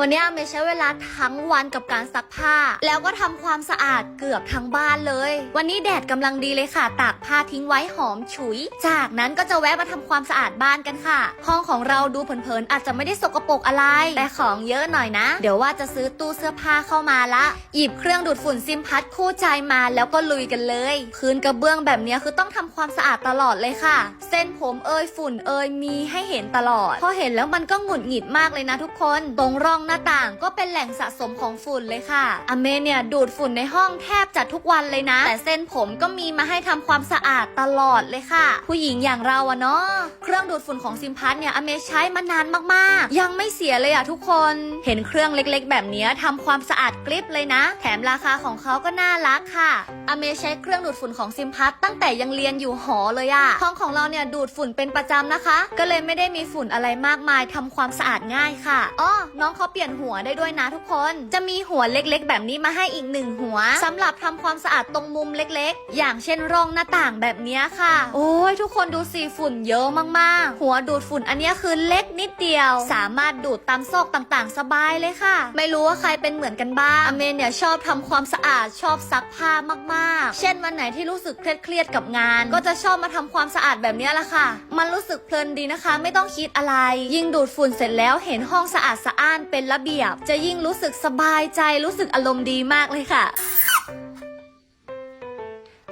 วันนี้เมย์ใช้เวลาทั้งวันกับการซักผ้า แล้วก็ทำความสะอาดเกือบทั้งบ้านเลย วันนี้แดดกำลังดีเลยค่ะ ตากผ้าทิ้งไว้หอมฉุย จากนั้นก็จะแวะมาทำความสะอาดบ้านกันค่ะ ห้องของเราดูเผินๆอาจจะไม่ได้สกปรกอะไร แต่ของเยอะหน่อยนะ เดี๋ยวว่าจะซื้อตู้เสื้อผ้าเข้ามาละ หยิบเครื่องดูดฝุ่นซิมพัดคู่ใจมาแล้วก็ลุยกันเลย พื้นกระเบื้องแบบนี้คือต้องทำความสะอาดตลอดเลยค่ะ เส้นผมเอยฝุ่นเอยมีให้เห็นตลอด พอเห็นแล้วมันก็หงุดหงิดมากเลยนะทุกคน ตรงร่องหน้าต่างก็เป็นแหล่งสะสมของฝุ่นเลยค่ะ อเมเนี่ยดูดฝุ่นในห้องแทบจะทุกวันเลยนะ แต่เส้นผมก็มีมาให้ทำความสะอาดตลอดเลยค่ะ ผู้หญิงอย่างเราอะเนาะ เครื่องดูดฝุ่นของซิมพัทเนี่ยอเมใช้มานานมากๆ ยังไม่เสียเลยอะทุกคน เห็นเครื่องเล็กๆ แบบนี้ยทำความสะอาดกริบเลยนะ แถมราคาของเขาก็น่ารักค่ะ อเมใช้เครื่องดูดฝุ่นของซิมพัทตั้งแต่ยังเรียนอยู่หอเลยอะห้องของเราเนี่ยดูดฝุ่นเป็นประจำนะคะ ก็เลยไม่ได้มีฝุ่นอะไรมากมายทำความสะอาดง่ายค่ะอ้อน้องเขาเปลี่ยนหัวได้ด้วยนะทุกคน จะมีหัวเล็กๆ แบบนี้มาให้อีกหนึ่งหัวสำหรับทำความสะอาดตรงมุมเล็กๆ อย่างเช่นร่องหน้าต่างแบบนี้ค่ะ โอ้ยทุกคนดูสีฝุ่นเยอะมากๆ หัวดูดฝุ่นอันนี้คือเล็กนิดเดียว สามารถดูดตามซอกต่างๆ สบายเลยค่ะ ไม่รู้ว่าใครเป็นเหมือนกันบ้างอเมนเนี่ยชอบทำความสะอาดชอบซักผ้ามากๆ เช่นวันไหนที่รู้สึกเครียดๆกับงาน ก็จะชอบมาทำความสะอาดแบบนี้แหละค่ะ มันรู้สึกเพลินดีนะคะ ไม่ต้องคิดอะไร ยิ่งดูดฝุ่นเสร็จแล้วเห็นห้องสะอาดสะอ้านเป็นระเบียบ จะยิ่งรู้สึกสบายใจรู้สึกอารมณ์ดีมากเลยค่ะ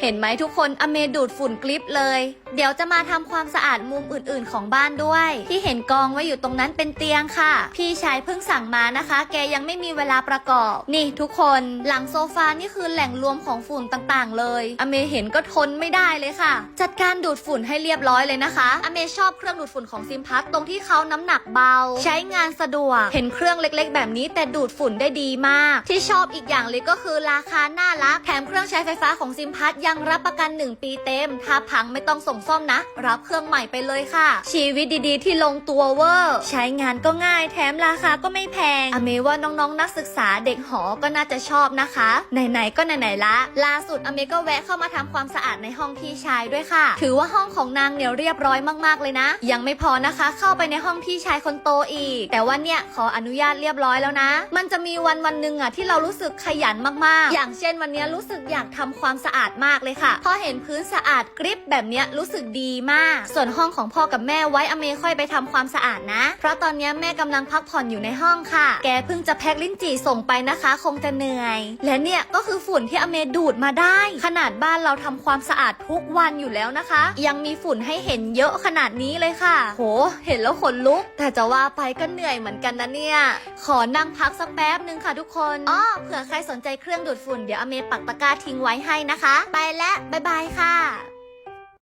เห็นไหมทุกคนอเมดูดฝุ่นกลิปเลย เดี๋ยวจะมาทำความสะอาดมุมอื่นๆ ของบ้านด้วย ที่เห็นกองไว้อยู่ตรงนั้นเป็นเตียงค่ะ พี่ชายเพิ่งสั่งมานะคะ แกยังไม่มีเวลาประกอบ นี่ทุกคนหลังโซฟานี่คือแหล่งรวมของฝุ่นต่างๆ เลย อเมเห็นก็ทนไม่ได้เลยค่ะ จัดการดูดฝุ่นให้เรียบร้อยเลยนะคะ อเมชอบเครื่องดูดฝุ่นของซิมพัทตรงที่เขาน้ำหนักเบา ใช้งานสะดวก เห็นเครื่องเล็กๆ แบบนี้แต่ดูดฝุ่นได้ดีมาก ที่ชอบอีกอย่างเลยก็คือราคาน่ารักแถมเครื่องใช้ไฟฟ้าของซิมพัทยังังรับประกัน 1 ปีเต็ม ถ้าพังไม่ต้องส่งซ่อมนะ รับเครื่องใหม่ไปเลยค่ะ ชีวิตดีๆ ที่ลงตัวเวอร์ใช้งานก็ง่ายแถมราคาก็ไม่แพงอเมว่าน้องๆนักศึกษาเด็กหอก็น่าจะชอบนะคะ ไหนๆก็ไหนๆละ ล่าสุดอเมก็แวะเข้ามาทำความสะอาดในห้องพี่ชายด้วยค่ะ ถือว่าห้องของนางเนี่ยเรียบร้อยมากๆเลยนะ ยังไม่พอนะคะ เข้าไปในห้องพี่ชายคนโตอีก แต่ว่าเนี่ยขออนุญาตเรียบร้อยแล้วนะ มันจะมีวันวันหนึ่งอะที่เรารู้สึกขยันมากๆ อย่างเช่นวันนี้รู้สึกอยากทำความสะอาดมากเลยค่ะ พอเห็นพื้นสะอาดกริบแบบเนี้ยรู้สึกดีมาก ส่วนห้องของพ่อกับแม่ไว้อเมค่อยไปทำความสะอาดนะ เพราะตอนนี้แม่กำลังพักผ่อนอยู่ในห้องค่ะ แกเพิ่งจะแพ็คลิ้นจี่ส่งไปนะคะ คงจะเหนื่อย และเนี่ยก็คือฝุ่นที่อเมดูดมาได้ ขนาดบ้านเราทำความสะอาดทุกวันอยู่แล้วนะคะ ยังมีฝุ่นให้เห็นเยอะขนาดนี้เลยค่ะ โห เห็นแล้วขนลุก แต่จะว่าไปก็เหนื่อยเหมือนกันนะเนี่ย ขอนั่งพักสักแป๊บนึงค่ะทุกคนอ้อเผื่อใครสนใจเครื่องดูดฝุ่นเดี๋ยวอเมปักตะกร้าทิ้งไว้ให้นะคะ ไปแล้ว บ๊ายบายค่ะ